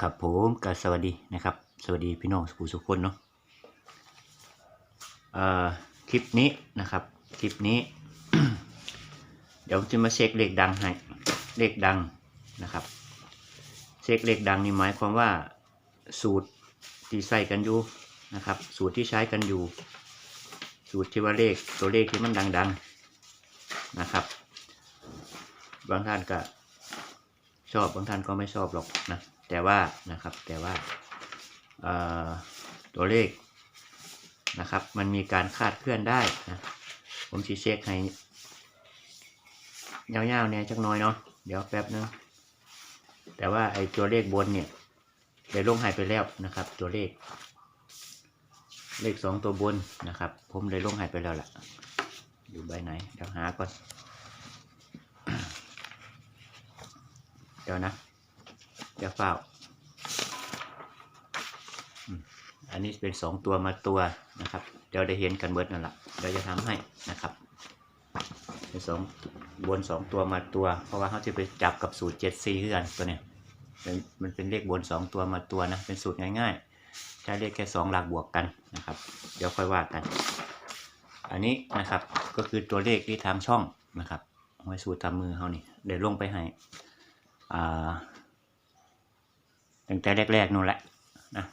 ครับผมก็สวัสดีนะครับ สวัสดีพี่น้องสุขุสุขคนเนาะเอ่อคลิปนี้นะครับ คลิปนี้ เดี๋ยวจะมาเช็คเลขดังให้เลขดังนะครับ เช็คเลขดังนี่หมายความว่าสูตรที่ใส่กันอยู่นะครับ สูตรที่ใช้กันอยู่ สูตรที่ว่าเลขตัวเลขที่มันดังๆนะครับ บางท่านก็ชอบบางท่านก็ไม่ชอบหรอกนะ แต่ว่านะครับแต่ว่าตัวเลขนะครับ มันมีการคาดเคลื่อนได้นะผมชี้เช็คให้ยาวๆเนี่ยจักน้อยเนาะเดี๋ยวแป๊บนึงแต่ว่าไอ้ตัวเลขบนเนี่ยได้ลงหายไปแล้วนะครับ ตัวเลข เลขสองตัวบนนะครับ ผมได้ลงหายไปแล้วล่ะ อยู่ใบไหนเดี๋ยวหาก่อนเดี๋ยวนะ เดี๋ยวเฝ้า อันนี้เป็นสองตัวมาตัวนะครับ เดี๋ยวได้เห็นกันเบิดนั่นแหละเดี๋ยวจะทำให้นะครับ เป็นสองบนสองตัวมาตัว เพราะว่าเขาจะไปจับกับสูตรเจ็ดซีคือกันตัวเนี้ยมันเป็นเลขบนสองตัวมาตัวนะ เป็นสูตรง่ายๆใช้เลขแค่สองหลักบวกกันนะครับ เดี๋ยวค่อยว่ากัน อันนี้นะครับก็คือตัวเลขที่ทางช่องนะครับไว้สูตรทำมือเขานี่เดี๋ยวลงไปให้อ่า ตั้งแต่แรกๆนู่นแหละนะ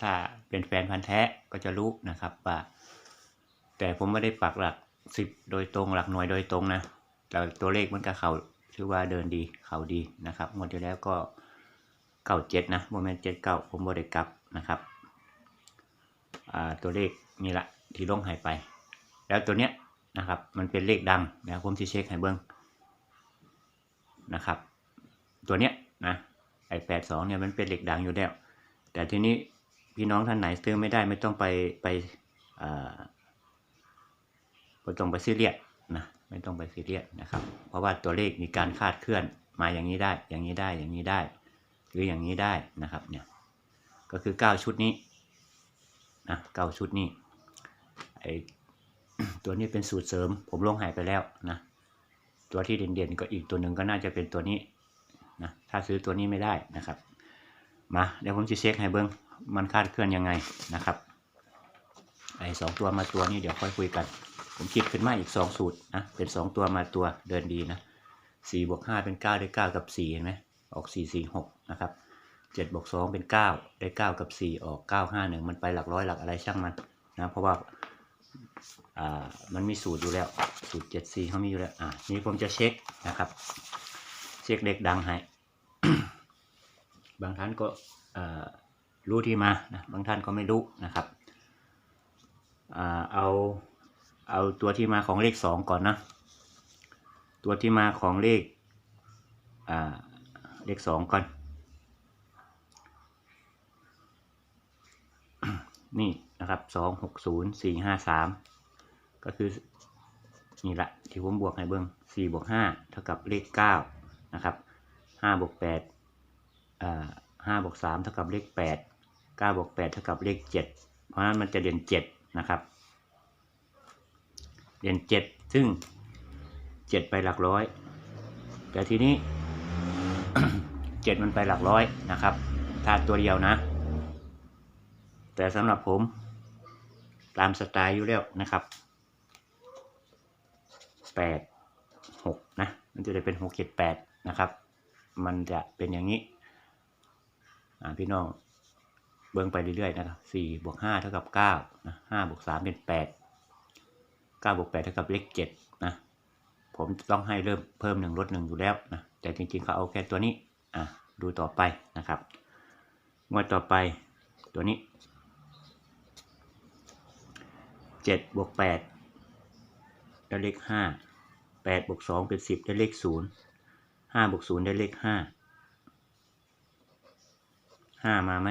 ถ้าเป็นแฟนพันธ์แท้ก็จะรู้นะครับว่าแต่ผมไม่ได้ปักหลักสิบโดยตรงหลักหน่วยโดยตรงนะแต่ตัวเลขมันก็เขาถือว่าเดินดีเขาดีนะครับงวดที่แล้วก็เก้าเจ็ดนะโมเมนต์เจ็ดเก้าผมบริกลับนะครับตัวเลขนี่แหละที่ล่งหายไป แล้วตัวเนี้ยนะครับมันเป็นเลขดังนะผมจะเช็คให้เบิ้งนะครับ ตัวเนี้ยนะ ไอแปดสองเนี่ยมันเป็นเหล็กดังอยู่แล้ว แต่ทีนี้พี่น้องท่านไหนซื้อไม่ได้ไม่ต้องไปไปไม่ต้องไปซีเรียสนะไม่ต้องไปซีเรียสนะครับ เพราะว่าตัวเลขมีการคาดเคลื่อนมาอย่างนี้ได้ อย่างนี้ได้อย่างนี้ได้ หรืออย่างนี้ได้นะครับเนี่ยก็คือเก้าชุดนี้นะเก้าชุดนี้ไอตัวนี้เป็นสูตรเสริม ผมลงหายไปแล้วนะตัวที่เด่นๆก็อีกตัวหนึ่งก็น่าจะเป็นตัวนี้ นะถ้าซื้อตัวนี้ไม่ได้นะครับ มาเดี๋ยวผมจะเช็คให้เบิ้งมันคาดเคลื่อนยังไงนะครับไอ้สองตัวมาตัวนี้เดี๋ยวค่อยคุยกัน ผมคิดขึ้นมาอีกสองสูตรนะเป็นสองตัวมาตัวเดินดีนะสี่บวกห้าเป็นเก้าได้เก้ากับสี่เห็นไหมออกสี่สี่หกนะครับเจ็ดบวกสองเป็นเก้าได้เก้ากับสี่ออกเก้าห้าหนึ่งมันไปหลักร้อยหลักอะไรช่างมันนะเพราะว่าอ่ามันมีสูตรอยู่แล้ว สูตร 7C เขามีอยู่แล้วอ่านี่ผมจะเช็คนะครับ เช็คเลขดังให้บางท่านก็รู้ที่มานะบางท่านก็ไม่รู้นะครับอเอาเอาตัวที่มาของเลขสองก่อนนะตัวที่มาของเลขเลขสองก่อน นี่นะครับสองหกศูนย์สี่ห้าสามก็คือนี่แหละที่ผมบวกให้เบิ้งสี่บวกห้าเท่ากับเลขเก้า นะครับห้าบวกแปดอ่าห้าบวกสามเท่ากับเลขแปดเก้าบวกแปดเท่ากับเลขเจ็ดเพราะฉะนั้นมันจะเด่นเจ็ดนะครับเด่นเจ็ดซึ่งเจ็ดไปหลักร้อย แต่ทีนี้เจ็ดมันไปหลักร้อยนะครับถ้าตัวเดียวนะ แต่สำหรับผมตามสไตล์อยู่แล้วนะครับแปดหกนะ มันจะได้เป็นหกเจ็ดแปด นะครับ มันจะเป็นอย่างนี้พี่น้องเบิ่งไปเรื่อยๆนะครับสี่บวกห้าเท่ากับเก้านะห้าบวกสามเป็นแปดเก้าบวกแปดเท่ากับเลขเจ็ดนะผมต้องให้เริ่มเพิ่มหนึ่งลดหนึ่งอยู่แล้วนะแต่จริงๆเขาเอาแค่ตัวนี้อะดูต่อไปนะครับงวดต่อไปตัวนี้เจ็ดบวกแปดได้เลขห้าแปดบวกสองเป็นสิบได้เลขศูนย์ ห้าบวกศูนย์ได้เลขห้าห้ามาไหม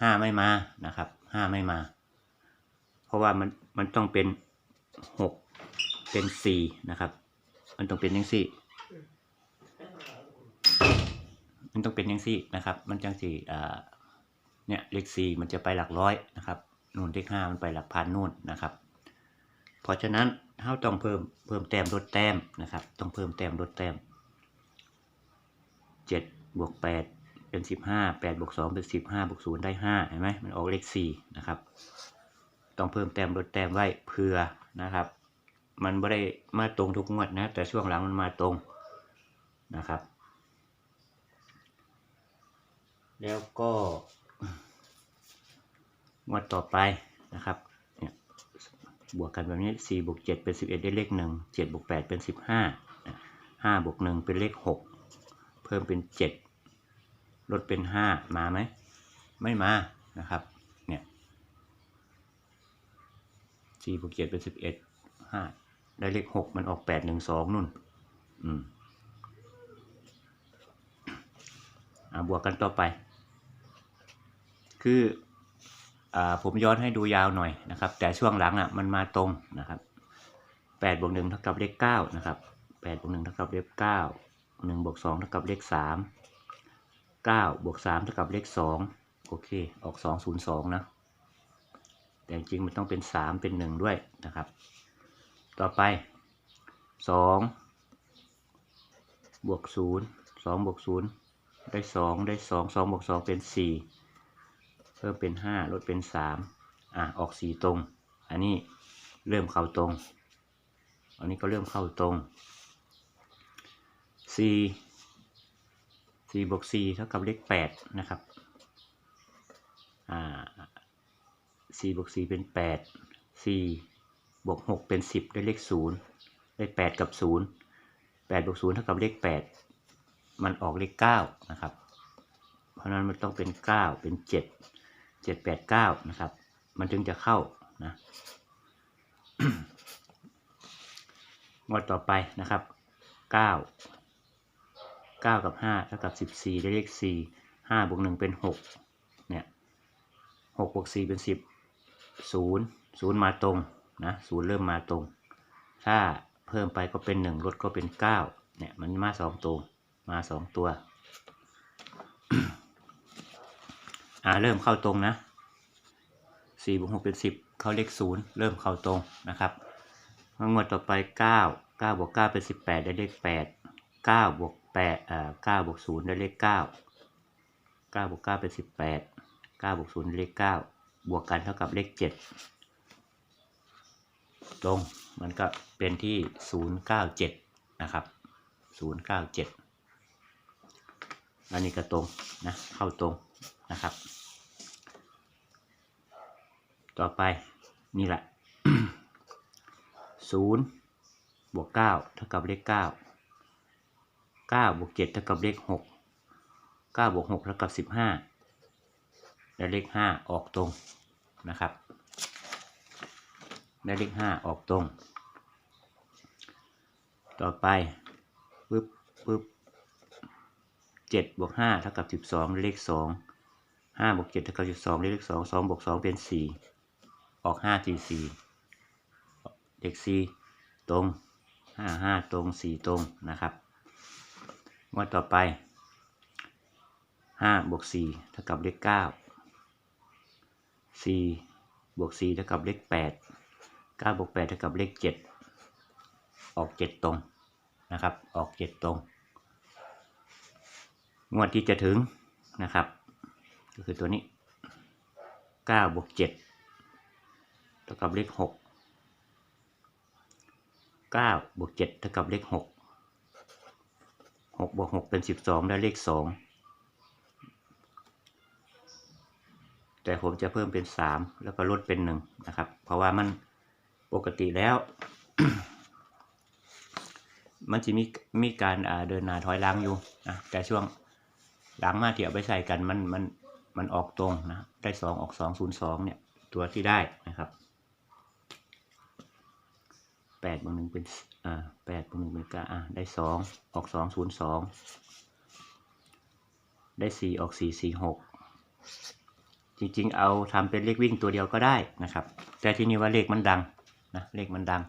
ห้าไม่มานะครับห้าไม่มา เพราะว่ามันมันต้องเป็นหกเป็นสี่นะครับ มันต้องเป็นยังสี่ มันต้องเป็นยังสี่นะครับ มันจังสี่เนี่ยเลขสี่มันจะไปหลักร้อยนะครับนู่นเลขห้ามันไปหลักพันนู่นนะครับ เพราะฉะนั้นเราต้องเพิ่มเพิ่มแต้มลดแต้มนะครับ ต้องเพิ่มแต้มลดแต้ม เจ็ดบวกแปดเป็นสิบห้าแปดบวกสองเป็นสิบห้าบวกศูนย์ได้ห้าเห็นไหมมันออกเลขสี่นะครับ ต้องเพิ่มแต้มลดแต้มไว้เพื่อนะครับ มันไม่ได้มาตรงทุกงวดนะ แต่ช่วงหลังมันมาตรงนะครับ แล้วก็งวดต่อไปนะครับบวกกันแบบนี้สี่บวกเจ็ดเป็นสิบเอ็ดได้เลขหนึ่งเจ็ดบวกแปดเป็นสิบห้าห้าบวกหนึ่งเป็นเลขหก เพิ่มเป็นเจ็ดลดเป็นห้ามาไหม ไม่มานะครับ เนี่ยสี่บวกเจ็ดเป็นสิบเอ็ดห้าได้เลขหกมันออกแปดหนึ่งสองนู่น อืมอ่าบวกกันต่อไป คืออ่าผมย้อนให้ดูยาวหน่อยนะครับ แต่ช่วงหลังอะมันมาตรงนะครับแปดบวกหนึ่งเท่ากับเลขเก้านะครับแปดบวกหนึ่งเท่ากับเลขเก้าหนึ่งบวกสองเท่ากับเลขสามเก้าบวกสามเท่ากับเลขสองโอเค ออกสองศูนย์สองนะ แต่จริงมันต้องเป็นสามเป็นหนึ่งด้วยนะครับ ต่อไปสองบวกศูนย์สองบวกศูนย์ได้สองได้สองสองบวกสองเป็นสี่เพิ่มเป็นห้าลดเป็นสามอะ ออกสี่ตรง อันนี้เริ่มเข้าตรง อันนี้ก็เริ่มเข้าตรง สี่บวกสี่เท่ากับเลขแปดนะครับ อ่าสี่บวกสี่เป็นแปดสี่บวกหกเป็นสิบได้เลขศูนย์ได้แปดกับศูนย์แปดบวกศูนย์เท่ากับเลขแปดมันออกเลขเก้านะครับ เพราะนั้นมันต้องเป็นเก้าเป็นเจ็ดเจ็ดแปดเก้านะครับ มันถึงจะเข้านะงวดต่อไปนะครับเก้าเก้ากับห้าเท่ากับสิบสี่ได้เลขสี่ห้าบวกหนึ่งเป็นหกเนี่ยหกบวกสี่เป็นสิบศูนย์ศูนย์มาตรงนะศูนย์เริ่มมาตรง ถ้าเพิ่มไปก็เป็นหนึ่งลดก็เป็นเก้าเนี่ยมันมาสองตัว มาสองตัว อ่าเริ่มเข้าตรงนะสี่บวกหกเป็นสิบเข้าเลขศูนย์เริ่มเข้าตรงนะครับงวดต่อไปเก้าเก้าบวกเก้าเป็นสิบแปดได้เลขแปดเก้าบวก แปดอ่าเก้าบวกศูนย์ได้เลขเก้าเก้าบวกเก้าเป็นสิบแปดเก้าบวกศูนย์ได้เลขเก้าบวกกันเท่ากับเลขเจ็ดตรงมันก็เป็นที่ศูนย์เก้าเจ็ดนะครับศูนย์เก้าเจ็ดอันนี้ก็ตรงนะเข้าตรงนะครับ ต่อไปนี่แหละศูนย์บวกเก้าเท่ากับเลขเก้า เก้าบวกเจ็ดเท่ากับเลขหกเก้าบวกหกเท่ากับสิบห้าและเลขห้าออกตรงนะครับได้เลขห้าออกตรง ต่อไปปึ๊บปึ๊บเจ็ดบวกห้าเท่ากับสิบสองเลขสองห้าบวกเจ็ดเท่ากับสิบสองเลขสองสองบวกสองเป็นสี่ออกห้าทีสี่เลขสี่ตรงห้าห้าตรงสี่ตรงนะครับ งวดต่อไปห้าบวกสี่เท่ากับเลขเก้าสี่บวกสี่เท่ากับเลขแปดเก้าบวกแปดเท่ากับเลขเจ็ดออกเจ็ดตรงนะครับ ออกเจ็ดตรง งวดที่จะถึงนะครับ ก็คือตัวนี้เก้าบวกเจ็ดเท่ากับเลขหกเก้าบวกเจ็ดเท่ากับเลขหก หกบวกหกเป็นสิบสองได้เลขสองแต่ผมจะเพิ่มเป็นสามแล้วก็ลดเป็นหนึ่งนะครับ เพราะว่ามันปกติแล้ว มันจะมีมีการเดินหน้าถอยหลังอยู่นะแต่ช่วงหลังมาเที่เอาไปใส่กันมันมันมันออกตรงนะได้สองออกสองศูนย์สองเนี่ยตัวที่ได้นะครับ แปดบวกหนึ่งเป็นอ่าแปดบวกหนึ่งเป็นเก้าอ่าได้สองออกสองศูนย์สองได้สี่ออกสี่สี่หกจริงๆ เอาทำเป็นเลขวิ่งตัวเดียวก็ได้นะครับ แต่ที่นี่ว่าเลขมันดังนะเลขมันดัง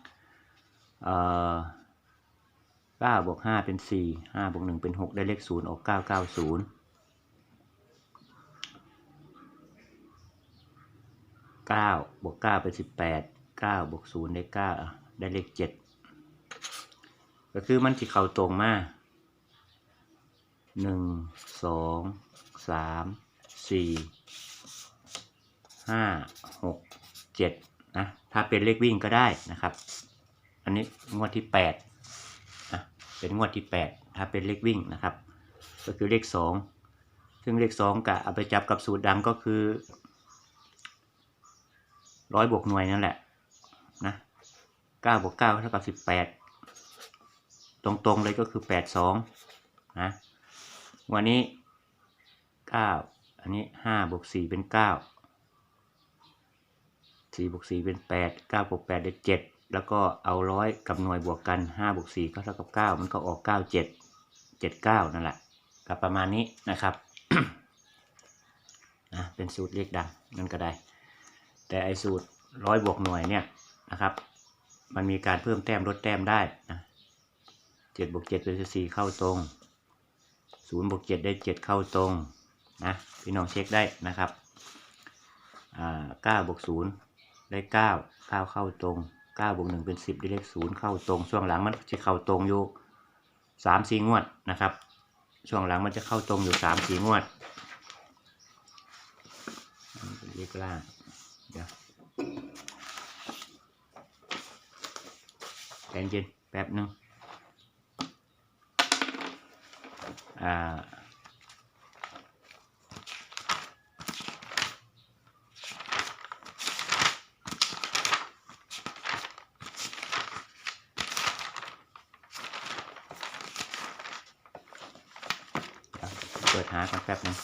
เอ่อเก้าบวกห้าเป็นสี่ห้าบวกหนึ่งเป็นหกได้เลขศูนย์ออกเก้าเก้าศูนย์เก้าบวกเก้าเป็นสิบแปดเก้าบวกศูนย์ได้เก้าอะ ได้เลขเจ็ดก็คือมันที่เข้าตรงมาหนึ่งสองสามสี่ห้าหกเจ็ดนะถ้าเป็นเลขวิ่งก็ได้นะครับ อันนี้งวดที่แปดนะเป็นงวดที่แปดถ้าเป็นเลขวิ่งนะครับ ก็คือเลขสองซึ่งเลขสองกะเอาไปจับกับสูตรดังก็คือร้อยบวกหน่วยนั่นแหละ ก้าบวกเก้าเท่ากับสิบแปดตรงๆเลยก็คือแปดสองนะวันนี้เก้าอันนี้ห้าบวกสี่เป็นเก้าสี่บวกสี่เป็นแปดเก้าบวกแปดได้เจ็ดแล้วก็เอาร้อยกับหน่วยบวกกันห้าบวกสี่ก็เท่ากับเก้ามันก็ออกเก้าเจ็ดเจ็ดเก้านั่นแหละก็ประมาณนี้นะครับนะเป็นสูตรเลขดังนั่นก็ได้ แต่ไอสูตรร้อยบวกหน่วยเนี่ยนะครับ มันมีการเพิ่มแต้มลดแต้มได้นะเจ็ดบวกเจ็ดเป็นสี่เข้าตรงศูนย์บวกเจ็ดได้เจ็ดเข้าตรงนะพี่น้องเช็คได้นะครับอ่าเก้าบวกศูนย์ได้เก้าเก้าเข้าตรงเก้าบวกหนึ่งเป็นสิบได้เลขศูนย์เข้าตรง ช่วงหลังมันจะเข้าตรงอยู่สามสี่งวดนะครับ ช่วงหลังมันจะเข้าตรงอยู่สามสี่งวดเลขล่างเดี๋ยว ใจเย็นแป๊บหนึงอ่าเปิดหากันแป๊บหนึง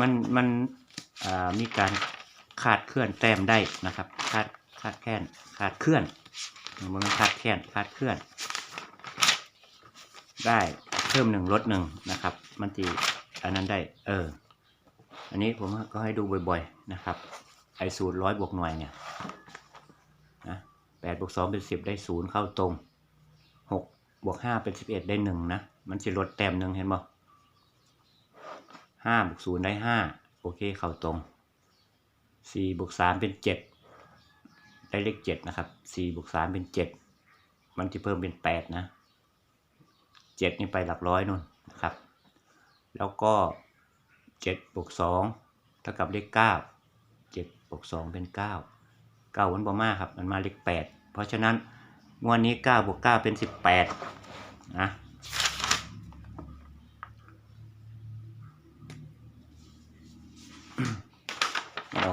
มันมัน มีการคาดเคลื่อนแต้มได้นะครับคาดคาดแค้นคาดเคลื่อนมันคาดแค้นคาดเคลื่อน ได้เพิ่มหนึ่งลดหนึ่งนะครับ มันจีอันนั้นได้เอออันนี้ผมก็ให้ดูบ่อยๆนะครับ ไอสูตรร้อยบวกหน่วยเนี่ยนะแปดบวกสองเป็นสิบได้ศูนย์เข้าตรงหกบวกห้าเป็นสิบเอ็ดได้หนึ่งนะ มันจะลดแต้มหนึ่งเห็นบ่ห้าบวกศูนย์ได้ห้า โอเคเข้าตรงสี่บวกสามเป็นเจ็ดได้เลขเจ็ดนะครับสี่บวกสามเป็นเจ็ดมันจะเพิ่มเป็นแปดนะเจ็ดนี่ไปหลักร้อยนู่นนะครับ แล้วก็เจ็ดบวกสองเท่ากับเลขเก้าเจ็ดบวกสองเป็นเก้าเก้ามันบ่มากครับ มันมาเลขแปดเพราะฉะนั้นงวดนี้เก้าบวกเก้าเป็นสิบแปดนะ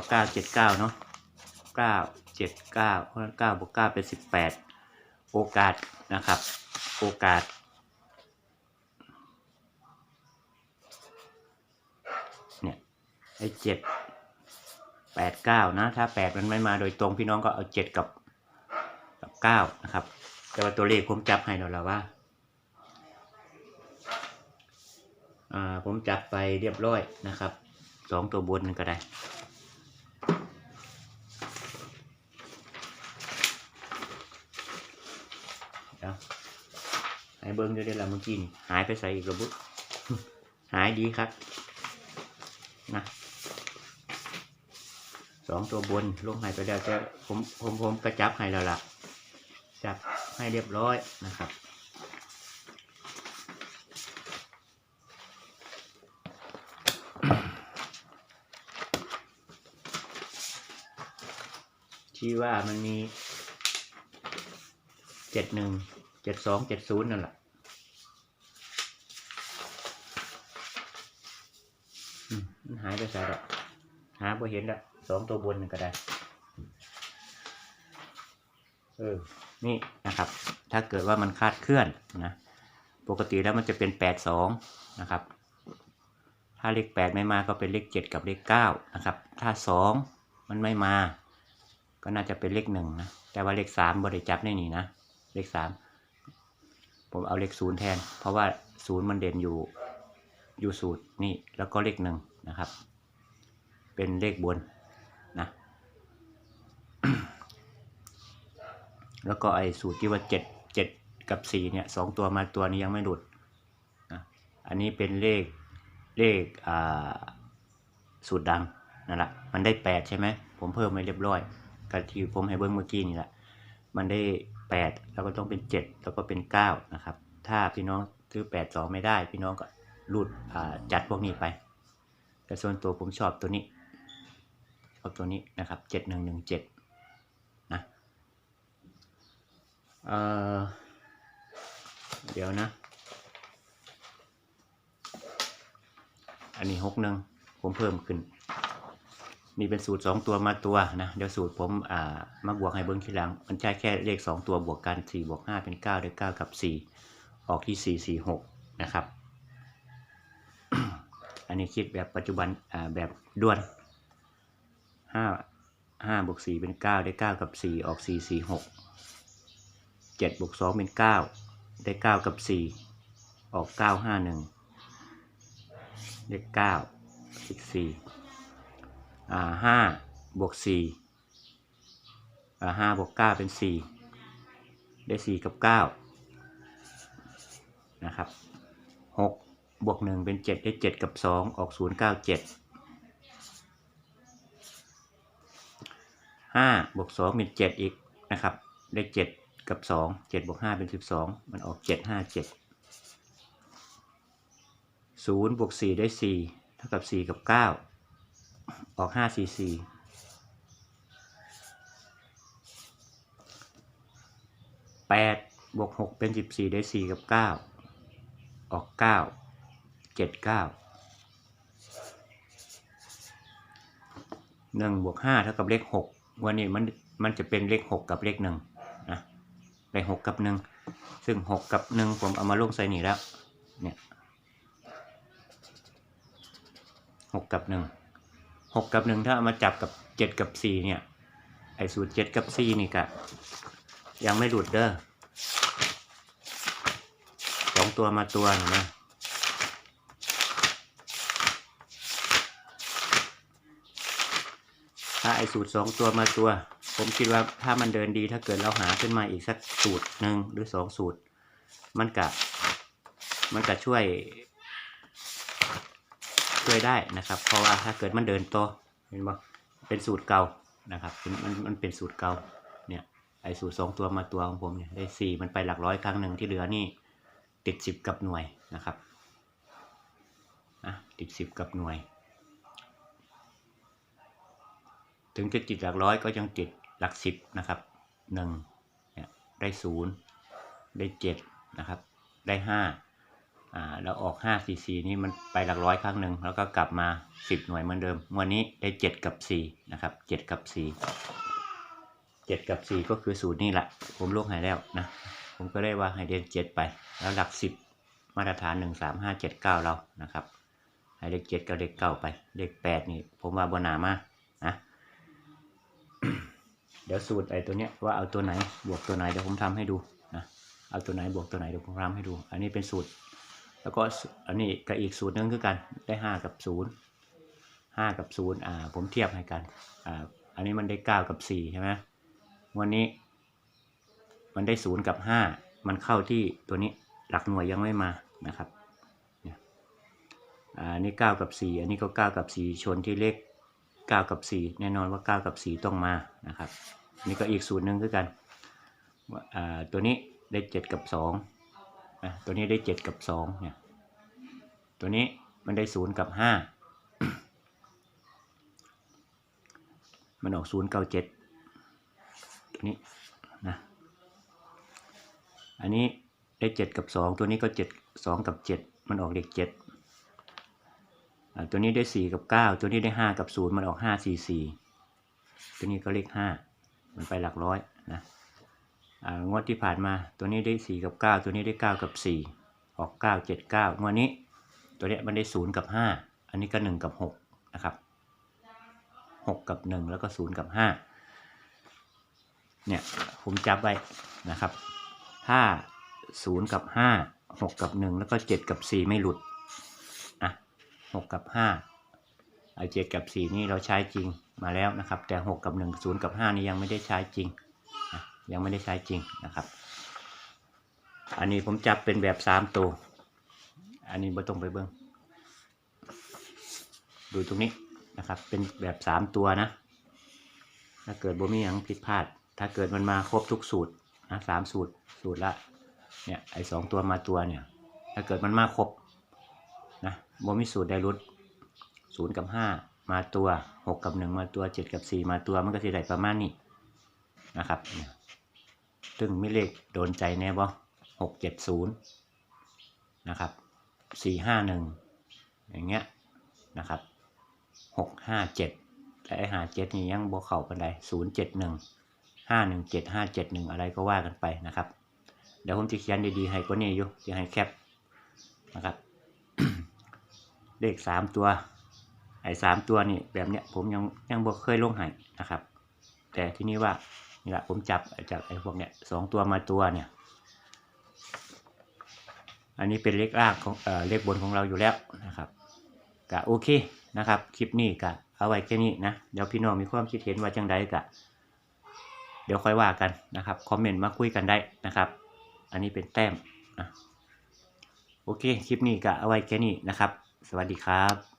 เก้าเจ็ดเก้าเนาะเก้าเจ็ดเก้าเพราะฉะนั้นเก้าบวกเก้าเป็นสิบแปดโอกาสนะครับ โอกาส เนี่ยไอ้เจ็ดแปดเก้านะ ถ้าแปดมันไม่มาโดยตรงพี่น้องก็เอาเจ็ดกับกับเก้านะครับ แต่ว่าตัวเลขผมจับให้เราแล้วว่าอ่าผมจับไปเรียบร้อยนะครับสองตัวบนนั่นก็ได้ เดี๋ยวหายเบิ้งด้วยได้ละเมื่อกี้นี่หายไปใส่อีกระบุหายดีครับนะสองตัวบนลงหายไปแล้วจะผมผมผมกระจับให้แล้วล่ะ จับให้เรียบร้อยนะครับที่ว่ามันมีเจ็ดหนึ่ง เจ็ดสองเจ็ดศูนย์นั่นแหละมันหายไปใส่ละหาพอเห็นละสองตัวบนนั่นก็ได้ เออ นี่นะครับ ถ้าเกิดว่ามันคาดเคลื่อนนะ ปกติแล้วมันจะเป็นแปดสองนะครับ ถ้าเลขแปดไม่มาก็เป็นเลขเจ็ดกับเลขเก้านะครับ ถ้าสองมันไม่มา ก็น่าจะเป็นเลขหนึ่งนะ แต่ว่าเลขสามบริจับในนี่นะ เลขสาม ผมเอาเลขศูนย์แทน เพราะว่าศูนย์มันเด่นอยู่อยู่สูตรนี่แล้วก็เลขหนึ่งนะครับ เป็นเลขบนนะแล้วก็ไอ้สูตรที่ว่าเจ็ดเจ็ดกับสี่เนี่ยสองตัวมาตัวนี้ยังไม่หลุดนะอันนี้เป็นเลขเลขอ่าสูตรดังนั่นแหละมันได้แปดใช่ไหมผมเพิ่มไปเรียบร้อยกับที่ผมให้เบิ้งเมื่อกี้นี่แหละมันได้ แปดแล้วก็ต้องเป็นเจ็ดแล้วก็เป็นเก้านะครับ ถ้าพี่น้องซื้อแปดสองไม่ได้ พี่น้องก็รูดจัดพวกนี้ไป แต่ส่วนตัวผมชอบตัวนี้ ชอบตัวนี้นะครับเจ็ดหนึ่งหนึ่งเจ็ดนะเเดี๋ยวนะ อันนี้หกหนึ่งผมเพิ่มขึ้น นี่เป็นสูตรสองตัวมาตัวนะเดี๋ยวสูตรผมอ่ามาบวกให้เบิ้งทีหลัง มันใช้แค่เลขสองตัวบวกกันสี่บวกห้าเป็นเก้าได้เก้ากับสี่ออกที่สี่สี่หกนะครับ อันนี้คิดแบบปัจจุบันอ่าแบบด่วนห้าห้าบวกสี่เป็นเก้าได้เก้ากับสี่ออกสี่สี่หกเจ็ดบวกสองเป็นเก้าได้เก้ากับสี่ออกเก้าห้าหนึ่งได้เก้าอีกสี่ ห้าบวกสี่อ่าห้าบวกเก้าเป็นสี่ได้สี่กับเก้านะครับหกบวกหนึ่งเป็นเจ็ดได้เจ็ดกับสองออกศูนย์เก้าเจ็ดห้าบวกสองเป็นเจ็ดอีกนะครับ ได้เจ็ดกับสองเจ็ดบวกห้าเป็นสิบสองมันออกเจ็ดห้าเจ็ดศูนย์บวกสี่ได้สี่เท่ากับสี่กับเก้า ออกห้าสี่สี่แปดบวกหกเป็นสิบสี่ได้สี่กับเก้าออกเก้าเจ็ดเก้าหนึ่งบวกห้าเท่ากับเลขหกวันนี้มันมันจะเป็นเลขหกกับเลขหนึ่งนะได้หกกับหนึ่งซึ่งหกกับหนึ่งผมเอามาลงใส่นี่แล้วเนี่ยหกกับหนึ่ง หกกับหนึ่งถ้าเอามาจับกับเจ็ดกับสี่เนี่ย ไอ้สูตรเจ็ดกับสี่นี่กะยังไม่หลุดเด้อสองตัวมาตัวนะถ้าไอสูตรสองตัวมาตัว ผมคิดว่าถ้ามันเดินดีถ้าเกิดเราหาขึ้นมาอีกสักสูตรหนึ่งหรือสองสูตร มันกะมันกะช่วย ช่วยได้นะครับ เพราะว่าถ้าเกิดมันเดินโตอเห็นบ่เป็นสูตรเก่านะครับมันมันเป็นสูตรเก่าเนี่ยไอสูตรสองตัวมาตัวของผมเนี่ยได้สี่มันไปหลักร้อยครั้งหนึ่งที่เหลือนี่ติดสิบกับหน่วยนะครับอะติดสิบกับหน่วย ถึงจะติดหลักร้อยก็ยังติดหลักสิบนะครับหนึ่งเนี่ยได้ศูนย์ได้เจ็ดนะครับได้ห้า อ่าแล้วออกห้าสี่สี่นี่มันไปหลักร้อยครั้งหนึ่งแล้วก็กลับมาสิบหน่วยเหมือนเดิมวันนี้ได้เจ็ดกับสี่นะครับเจ็ดกับสี่เจ็ดกับสี่ก็คือสูตรนี่แหละ ผมลงให้แล้วนะ ผมก็ได้ว่าให้เดนเจ็ดไป แล้วหลักสิบมาตรฐานหนึ่งสามห้าเจ็ดเก้าเรานะครับให้เลขเจ็ดกับเลขเก้าไป เลขแปดนี่ ผมว่าบนหนามานะเดี๋ยวสูตรไอ้ตัวเนี้ยว่าเอาตัวไหนบวกตัวไหนเดี๋ยวผมทำให้ดูนะเอาตัวไหนบวกตัวไหนเดี๋ยวผมทำให้ดู อันนี้เป็นสูตร แล้วก็อันนี้ก็อีกสูตรหนึงคือกันได้ห้ากับศูนย์ห้ากับศูนย์อ่าผมเทียบให้กันอ่าอันนี้มันได้เก้ากับสี่ใช่ไหมวันนี้ มันได้ศูนย์กับห้ามันเข้าที่ตัวนี้หลักหน่วยยังไม่มานะครับเนี่ยอ่าอันนี้เก้ากับสี่อันนี้ก็เก้ากับสี่ชนที่เลขเก้ากับสี่แน่นอนว่าเก้ากับสี่ต้องมานะครับนี่ก็อีกสูตรหนึ่งคือกันว่าอ่าตัวนี้ได้เจ็ดกับสอง นะตัวนี้ได้เจ็ดกับสองเนี่ยตัวนี้มันได้ศูนย์กับห้ามันออกศูนย์เก้าเจ็ดตัวนี้นะอันนี้ได้เจ็ดกับสองตัวนี้ก็เจ็ดสองกับเจ็ดมันออกเลขเจ็ดอ่าตัวนี้ได้สี่กับเก้าตัวนี้ได้ห้ากับศูนย์มันออกห้าสี่สี่ตัวนี้ก็เลขห้ามันไปหลักร้อยนะ งวดที่ผ่านมาตัวนี้ได้สี่กับเก้าตัวนี้ได้เก้ากับสี่ออกเก้าเจ็ดเก้างวดนี้ ตัวเนี้ยมันได้ศูนย์กับห้าอันนี้ก็หนึ่งกับหกนะครับหกกับหนึ่งแล้วก็ศูนย์กับห้าเนี่ยผมจับไว้นะครับ ถ้าศูนย์กับห้าหกกับหนึ่งแล้วก็เจ็ดกับสี่ไม่หลุดอะหกกับห้าไอเจ็ดกับสี่นี่เราใช้จริงมาแล้วนะครับ แต่หกกับหนึ่งศูนย์กับห้านี่ยังไม่ได้ใช้จริง ยังไม่ได้ใช้จริงนะครับ อันนี้ผมจับเป็นแบบสามตัว อันนี้ไม่ต้องไปเบิ้งดูตรงนี้นะครับ เป็นแบบสามตัวนะ ถ้าเกิดบ่มีอย่างผิดพลาด ถ้าเกิดมันมาครบทุกสูตรนะสามสูตรสูตรละเนี่ยไอสองตัวมาตัวเนี่ย ถ้าเกิดมันมาครบนะบ่มีสูตรได้รุดศูนย์กับห้ามาตัวหกกับหนึ่งมาตัวเจ็ดกับสี่มาตัว มันก็สิได้ประมาณนี้นะครับเนี่ย ซึ่งมีเลขโดนใจแน่บ่หกเจ็ดศูนย์นะครับสี่ห้าหนึ่งอย่างเงี้ยนะครับหกห้าเจ็ดแต่ไอหาเจ็ดนี่ยังบ่เข้ากันได้ศูนย์เจ็ดหนึ่งห้าหนึ่งเจ็ดห้าเจ็ดหนึ่งอะไรก็ว่ากันไปนะครับ เดี๋ยวผมจะเขียนดีๆให้ก็นี่อยู่จะให้แคปนะครับ เลขสามตัว ไอ้สามตัวนี่แบบเนี้ยผมยังยังบ่เคยลงให้นะครับ แต่ที่นี้ว่า นี่แหละผมจับจากไอ้พวกเนี้ยสองตัวมาตัวเนี่ย อันนี้เป็นเลขล่างของเอ่อเลขบนของเราอยู่แล้วนะครับกะโอเคนะครับ คลิปนี้กะเอาไว้แค่นี้นะ เดี๋ยวพี่น้องมีความคิดเห็นว่าจังใดกะ เดี๋ยวค่อยว่ากันนะครับ คอมเมนต์มาคุยกันได้นะครับ อันนี้เป็นแต้มนะโอเค คลิปนี้ก็เอาไว้แค่นี้นะครับ สวัสดีครับ